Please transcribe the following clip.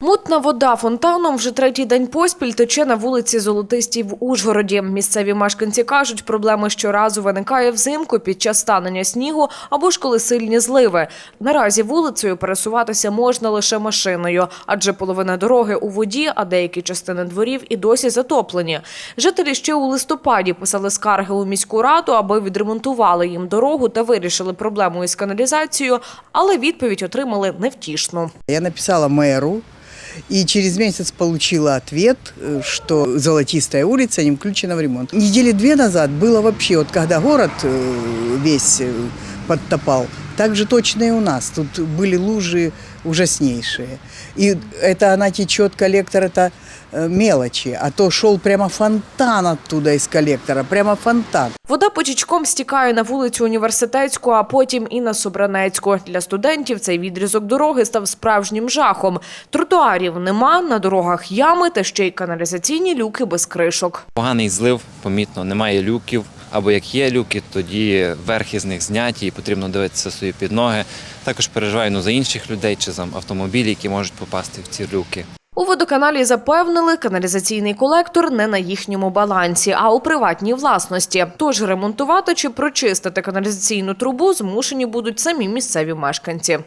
Мутна вода фонтаном вже третій день поспіль тече на вулиці Золотистій в Ужгороді. Місцеві мешканці кажуть, проблема щоразу виникає взимку під час станення снігу або ж коли сильні зливи. Наразі вулицею пересуватися можна лише машиною, адже половина дороги у воді, а деякі частини дворів і досі затоплені. Жителі ще у листопаді писали скарги у міську раду, аби відремонтували їм дорогу та вирішили проблему із каналізацією, але відповідь отримали невтішну. Я написала мэру и через месяц получила ответ, э, что Золотистая улица не включена в ремонт. Недели две назад было вообще, вот когда город э, весь э, подтопал, так же точно и у нас. Тут были лужи ужаснейшие. И это она течет, коллектор это э, мелочи, а то шел прямо фонтан оттуда из коллектора, прямо фонтан. Вода потічком стікає на вулицю Університетську, а потім і на Собранецьку. Для студентів цей відрізок дороги став справжнім жахом. Тротуарів нема, на дорогах ями та ще й каналізаційні люки без кришок. Поганий злив, помітно, немає люків. Або як є люки, тоді верхи з них зняті і потрібно дивитися собі під ноги. Також переживаю ну, за інших людей чи за автомобілі, які можуть попасти в ці люки. У водоканалі запевнили, каналізаційний колектор не на їхньому балансі, а у приватній власності. Тож ремонтувати чи прочистити каналізаційну трубу змушені будуть самі місцеві мешканці.